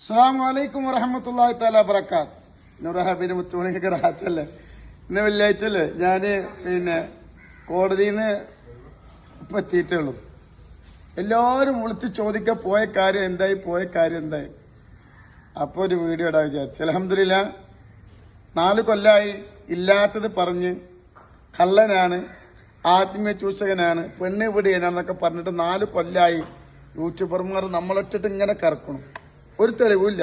അസ്സാം വലൈക്കും വറഹമത്തല്ലാഹി താല വബർക്കാത്ത് നൂറഹാബിന് മുത്തുമണിക്ക് റാച്ചല്ലേ ഇന്ന് വെള്ളിയാഴ്ച അല്ലേ ഞാൻ പിന്നെ കോടതിയിൽ നിന്ന് ഇപ്പം എത്തിയിട്ടുള്ളൂ എല്ലാവരും വിളിച്ച് ചോദിക്ക പോയ കാര്യം എന്തായി പോയ കാര്യം എന്തായി? അപ്പോൾ ഒരു വീഡിയോ ഇടാൻ വിചാരിച്ചു. അലഹമില്ല നാല് കൊല്ലായി ഇല്ലാത്തത് പറഞ്ഞ് കള്ളനാണ് ആത്മീയ ചൂഷകനാണ് പെണ്ണ് പിടിയനാണെന്നൊക്കെ പറഞ്ഞിട്ട് നാല് കൊല്ലായി. യൂട്യൂബർമാർ നമ്മളൊറ്റിട്ട് ഇങ്ങനെ കറക്കണം. ഒരു തെളിവില്ല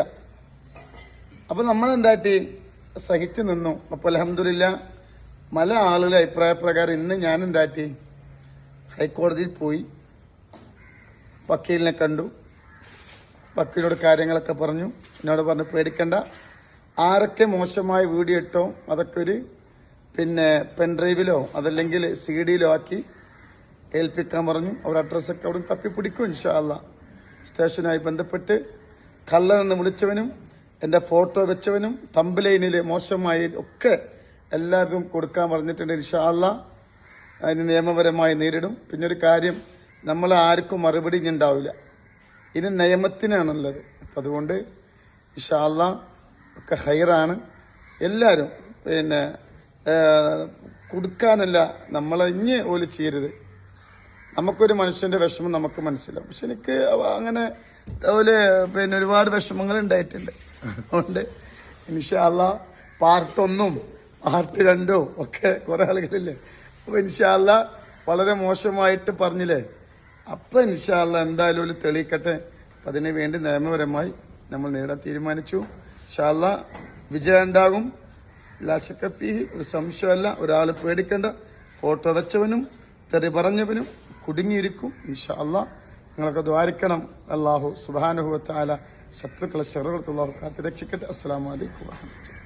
അപ്പൊ നമ്മൾ എന്താട്ടി സഹിച്ചു നിന്നു. അപ്പൊ അലഹമില്ല പല ആളുകളുടെ അഭിപ്രായ പ്രകാരം ഇന്ന് ഞാൻ എന്താട്ടി ഹൈക്കോടതിയിൽ പോയി. വക്കീലിനെ കണ്ടു. വക്കീലിനോട് കാര്യങ്ങളൊക്കെ പറഞ്ഞു. എന്നോട് പറഞ്ഞു പേടിക്കണ്ട. ആരൊക്കെ മോശമായ വീഡിയോ ഇട്ടോ അതൊക്കെ ഒരു പിന്നെ പെൻഡ്രൈവിലോ അതല്ലെങ്കിൽ സി ഡിയിലോ ആക്കി ഏൽപ്പിക്കാൻ പറഞ്ഞു. അവർ അഡ്രസ്സൊക്കെ അവിടെ തപ്പിപ്പിടിക്കും ഇൻഷാല്ല സ്റ്റേഷനുമായി ബന്ധപ്പെട്ട് കള്ളനെന്ന് വിളിച്ചവനും എന്റെ ഫോട്ടോ വെച്ചവനും തമ്പലൈനിലെ മോശമായ ഒക്കെ എല്ലാവർക്കും കൊടുക്കാൻ പറഞ്ഞിട്ടുണ്ട് ഇൻഷാല്ല അതിന് നിയമപരമായി നേരിടും. പിന്നെ ഒരു കാര്യം നമ്മൾ ആർക്കും മറുപടി ഇനി ഉണ്ടാവില്ല. ഇനി നിയമത്തിനാണുള്ളത്. അപ്പം അതുകൊണ്ട് ഇൻഷാല്ല ഒക്കെ ഹൈറാണ്. എല്ലാവരും പിന്നെ കൊടുക്കാനല്ല നമ്മൾ ഇഞ്ഞ് ഓൽ ചെയ്യരുത്. നമുക്കൊരു മനുഷ്യന്റെ വിഷമം നമുക്ക് മനസ്സിലാവും. പക്ഷെ എനിക്ക് അങ്ങനെ അതുപോലെ പിന്നെ ഒരുപാട് വിഷമങ്ങൾ ഉണ്ടായിട്ടുണ്ട്. അതുകൊണ്ട് ഇൻഷാല്ല പാർട്ട് ഒന്നും പാർട്ട് രണ്ടോ ഒക്കെ കുറെ ആളുകളില്ലേ. അപ്പൊ ഇൻഷാല്ല വളരെ മോശമായിട്ട് പറഞ്ഞില്ലേ. അപ്പൊ ഇൻഷാല്ല എന്തായാലും ഒരു തെളിയിക്കട്ടെ. അതിനു വേണ്ടി നിയമപരമായി നമ്മൾ നേടാൻ തീരുമാനിച്ചു. ഇൻഷാല്ല വിജയം ഉണ്ടാകും ലാശക്കഫി ഒരു സംശയമല്ല. ഒരാൾ പേടിക്കേണ്ട. ഫോട്ടോ വെച്ചവനും തെറി പറഞ്ഞവനും കുടുങ്ങിയിരിക്കും ഇൻഷാ നിങ്ങളൊക്കെ ദ്വാരിക്കണം. അള്ളാഹു സുബാനുഹുവച്ചാല ചാല ശത്രുക്കളെ ശറുകൾക്ക് കാത്തിരക്ഷിക്കട്ടെ. കാത്തി രക്ഷിക്കട്ടെ അസ്സാം വലൈക്കും വാഹമത്തുള്ള